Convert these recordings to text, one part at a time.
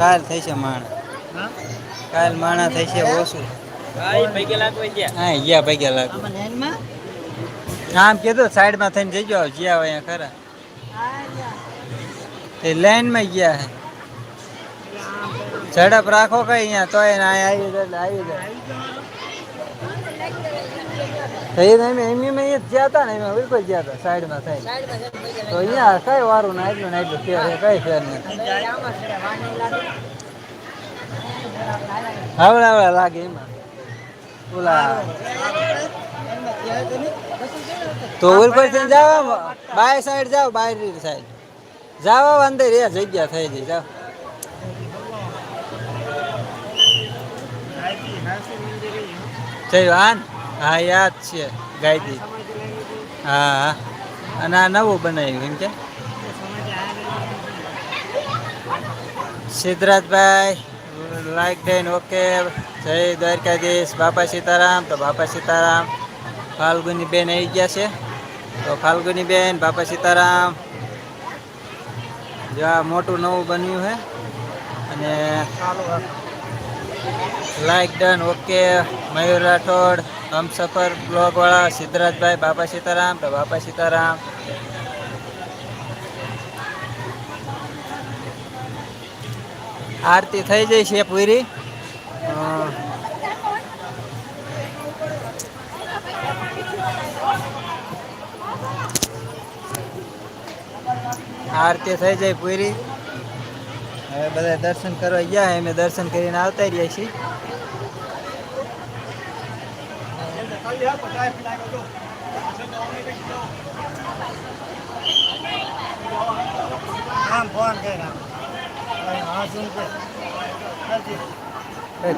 કાલ છે માણ. કાલ માણા થઈ છે ઓછું. હા ગયા. પૈકી લાખ આમ કીધું સાઈડમાં થઈને જઈજો જ્યાં હોય ખરા. એ લાઈનમાં ગયા હે. ઝડપ રાખો કઈ અહીંયા તો એને આવી જાય આવી જાય. થઈ એમ એમ એ જ ગયા હતા ને એમાં કોઈ ગયા હતા, સાઈડમાં થઈ તો અહીંયા કઈ વારું ના એટલું ના એટલું ફેર કઈ ફેર નહીં. હવે હવે લાગે એમાં. ઓલા તો ઉપરથી જાવ બાય સાઈડ જાવ બાય સાઈડ જાવ અંદર, એ જગ્યા થઈ ગઈ જાવ જય હા, યાદ છે. ગાયતી હા હા. અને આ નવું બનાવ્યું એમ કે? સિદ્ધરાજભાઈ લાઈક ડેન ઓકે જય દ્વારકાધીશ. બાપા સીતારામ. તો બાપા સીતારામ ફાલ્ગુની બેન આવી ગયા છે. તો ફાલ્ગુની બેન બાપા સીતારામ. જો આ મોટું નવું બન્યું છે અને like done okay Mayur Rathod Humsafar બ્લોગવાળા સિદ્ધરાજભાઈ, બાપા સીતારામ, તો બાપા સીતારામ. આરતી થઈ જાય છે પૂરી? આરતી થઈ જાય પૂરી? હવે બધા દર્શન કરવા ગયા અમે દર્શન કરીને આવતા રહ્યા છીએ.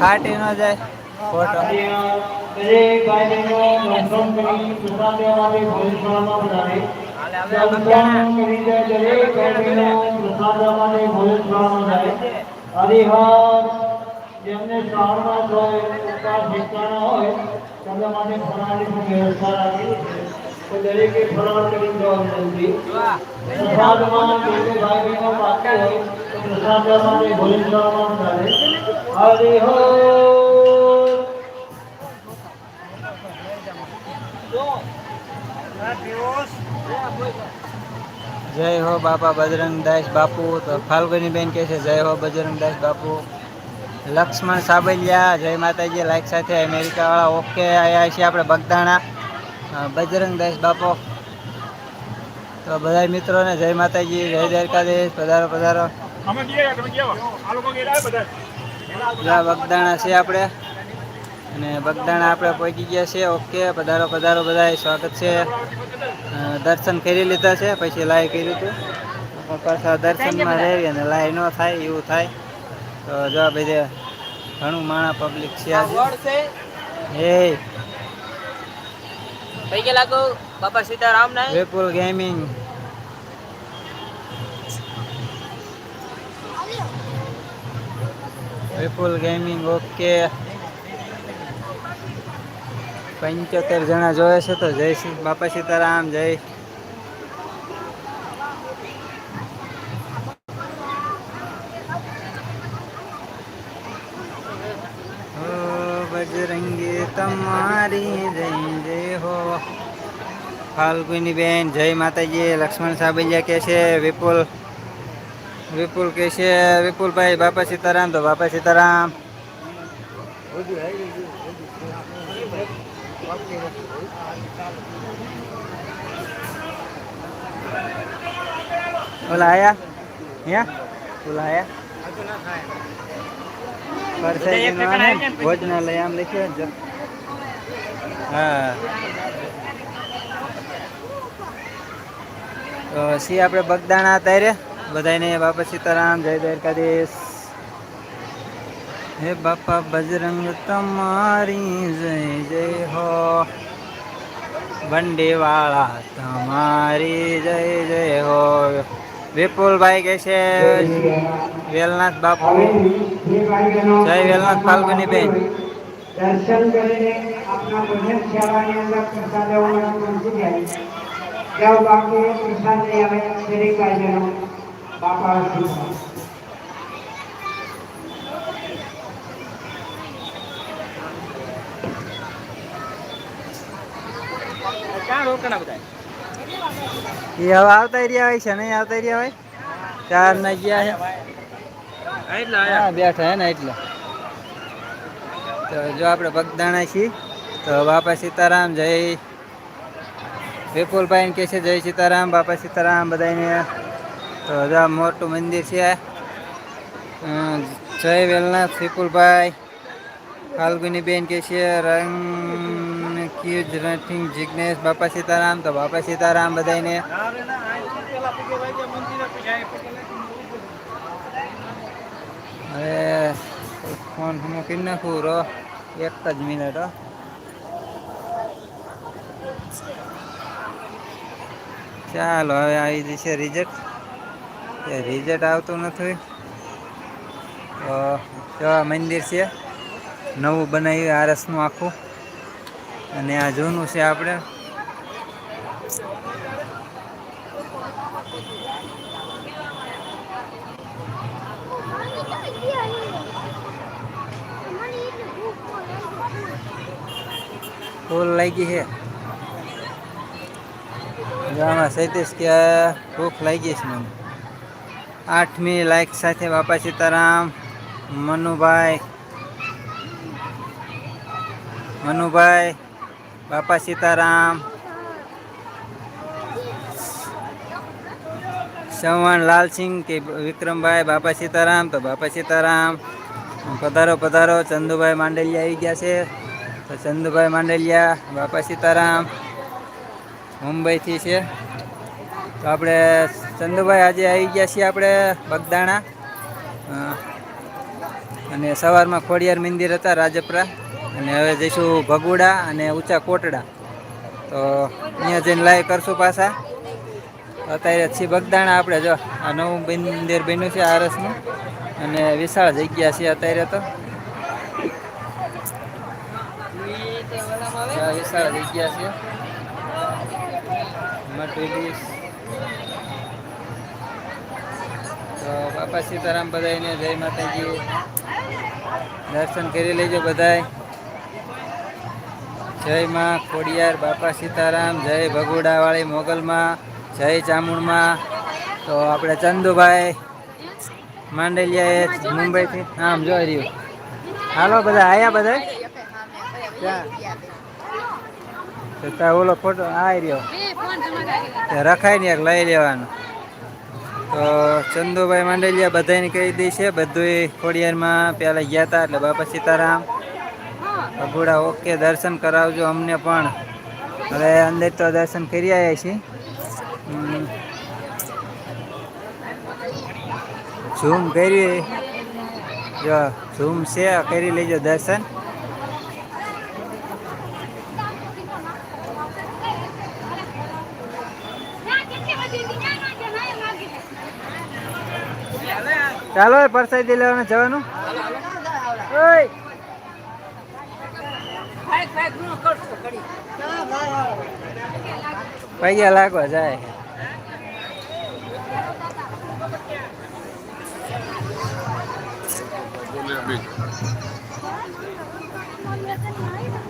ફાટી ન જાય ફોટો. હરિહર જેમને હોય ઉપવાસ ભીખવાના હોય તેમના માટે ફરાળની વ્યવસ્થા રાખેલી તો દરેકે ફરાળ કરી જવા વિનંતી પ્રસાદમાં ભાઈ બહેનો બાકી હોય તો પ્રસાદ લેવાની કરવામાં આવે હરિહર જય હો બાપા બજરંગદાસ બાપુ. તો ફાલ્ગુની બેન કહે છે જય હો બજરંગદાસ બાપુ. લક્ષ્મણ સાબલિયા જય માતાજી લાઈક સાથે અમેરિકાવાળા ઓકે આવ્યા છીએ આપણે બગદાણા. બજરંગદાસ બાપો. તો બધા મિત્રોને જય માતાજી જય દ્વારકાધીશ પધારો પધારો. બગદાણા છે આપણે. અને બગદાણા આપણે પહોંચી ગયા છે ઓકે પધારો પધારો બધા સ્વાગત છે. દર્શન કરી લીધા છે. પછી લાઈ કર્યું હતું. પણ પાછા દર્શનમાં રહેવી અને લાઈ ન થાય એવું થાય. તો જો બધે ઘણું માણા પબ્લિક છે લાગો? બાપા સીતારામ ના Vipul gaming. Vipul gaming okay. પંચોતેર જણા જોવે છે તો જય શ્રી બાપા સીતારામ, જય. ઓ બજરંગી તમારી જય જય હો. ફાલ્ગુની બેન, જય માતાજી. લક્ષ્મણ સાબલિયા કે છે, વિપુલ. વિપુલ કે છે, વિપુલભાઈ, બાપા સીતારામ તો બાપા સીતારામ. ઓલા આયા? યા ઓલા આયા? પરસાઈનો આને ભોજનાલય આમ લખ્યું હા. તો સી આપણે બગદાણા અત્યારે બધાને બાપા સીતારામ, જય દ્વારકાધીશ. હે બાપા, બજરંગ તમારી જય જય હો. બંડીવાળા તમારી જય જય હો. વિપુલભાઈ કે છે, વેલનાથ બાપુ. જય વેલનાથ ફાલ્ગુની બેન. દર્શન કરીને આપના ભજન સેવાની અંદર પ્રસાદ લેવાનું પહોંચી જાય જાઓ બાપુ, પ્રસાદ લઈ આવે દરેક ભાઈબહેનો બાપા સીતારામ. બધા એ હવે આવતા રહ્યા હોય છે નહીં આવતા રહ્યા હોય? ચાર ના ગયા છે. બેઠા હે ને એટલે. તો જો આપણે ભગદાણા છીએ તો બાપા સીતારામ જય વિપુલભાઈ કે છે જય સીતારામ બાપા સીતારામ બધાને તો જો આ મોટું મંદિર છે જય વેલનાથ વિપુલભાઈ. ફાલ્ગુની બેન કે છે રંગ ક્યુજ રટિંગ જિજ્ઞેશ બાપા સીતારામ તો બાપા સીતારામ બધાને હવે ફોન હું મૂકી નાખું રો એક જ મિનિટ હો ચાલો, હવે આવી જશે રિઝલ્ટ એ રિઝલ્ટ આવતું નથી. તો મંદિર છે, નવું બનાવ્યું, આરસનું આખું. અને આ જૂનું છે આપણે. ફૂલ લાગી છે. આમાં સૈતીસ કે ભૂખ લાગી છે મને. આઠમી લાઈક સાથે બાપા સીતારામ, મનુભાઈ. મનુભાઈ બાપા સીતારામ. ચૌહાણ લાલસિંહ કે વિક્રમભાઈ, બાપા સીતારામ, તો બાપા સીતારામ. પધારો પધારો, ચંદુભાઈ માંડલિયા આવી ગયા છે. તો ચંદુભાઈ માંડલિયા, બાપા સીતારામ મુંબઈથી છે. તો આપણે ચંદુભાઈ આજે આવી ગયા છીએ આપણે બગદાણા. અને સવારમાં ખોડિયાર મંદિર હતા રાજપરા. અને હવે જઈશું ભગુડા અને ઊંચા કોટડા. તો અહીંયા જઈને લાઈવ કરશું પાછા. અત્યારે છીએ બગદાણા આપણે, જો, આ નવું મંદિર બન્યું છે આરસનું અને વિશાળ જગ્યા છે અત્યારે તો. વિશાળ જગ્યા છે. તો બાપા સીતારામ બધાને જય માતાજી. દર્શન કરી લેજો બધાય. જય માં ખોડિયાર બાપા સીતારામ, જય ભગુડાવાળી મોગલમાં, જય ચામુંડમાં. તો આપણે ચંદુભાઈ માંડલિયા મુંબઈથી આમ જોઈ રહ્યું. હાલો બધા, આયા બધા ત્યાં ઓલો ફોટો આવી રહ્યો. રખાય ને લઈ લેવાનું. તો ચંદુભાઈ માંડલિયા બધાને કહી દઈ છે બધું ખોડિયારમાં પહેલાં ગયા હતા એટલે બાપા સીતારામ. ભગુડા ઓકે, દર્શન કરાવજો અમને પણ. હવે અંદર તો દર્શન કરી આવ્યા છીએ. ઝૂમ કરી, જો ઝૂમ છે, કરી લેજો દર્શન. ચાલો પરસાદી લેવાનું, જવાનું. પૈયા લાગવા જાય.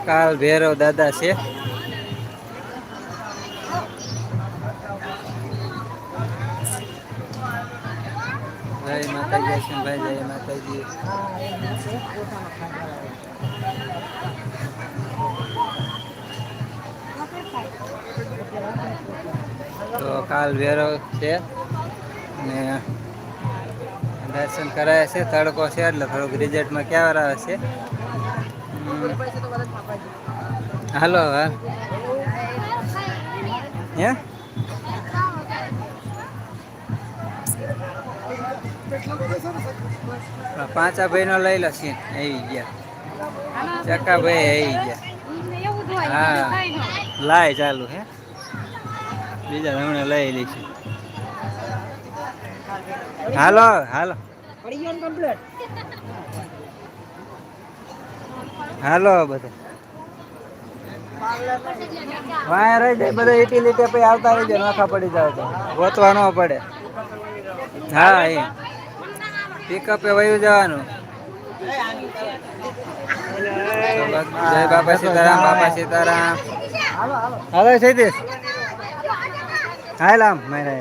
કાલ ભેરવ દાદા છે. જય માતાજી અશ્વિનભાઈ જય માતાજી. તો કાલ વેરો છે ને દર્શન કરાયા છે, તડકો છે, એટલે થોડુંક રિઝલ્ટમાં ક્યાં આવે છે? હાલો હા હે? પાંચા ભાઈ નો લઈ લો સીન. આવી ગયા. ચકા ભાઈ આવી ગયા. હા. લાય ચાલુ હે? બીજા હમણાં લઈ લઈશું હાલો હાલો. હાલો બધા. વાય રહી જાય બધા એટી લીટે પછી આવતા રહી જાય નોખા પડી જાવ તો. ગોતવા ન પડે. હા એ. પિકઅપે વયું જવાનું. જય બાપા સીતારામ બાપા સીતારામ. હાલો સૈદેશ હાય લામ મારે.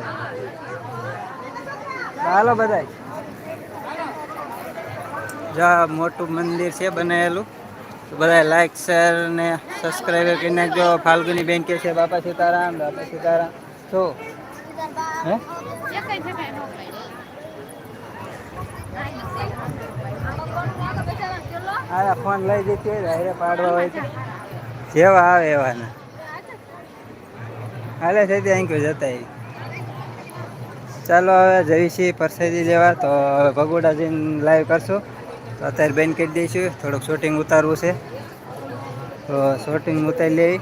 હાલો બધાય. જો મોટું મંદિર છે બનાવેલું. તો બધા લાઈક શેર ને સબસ્ક્રાઈબ કરી નાખજો. ફાલ્ગુની બેન કે છે બાપા સીતારામ બાપા સીતારામ. શું? હે? આ ફોન લઈ જતી હોય ધારે પાડવા હોય જેવા આવે એવાના. હાલે થઈ ત્યાં કયું જતા ચાલો હવે જઈ છીએ પરસેદી લેવા તો હવે ભગોડા જઈને લાઈવ કરશું. તો અત્યારે બેન કરી દઈશું, થોડુંક શૂટિંગ ઉતારવું છે. તો શૂટિંગ ઉતારી લેવી.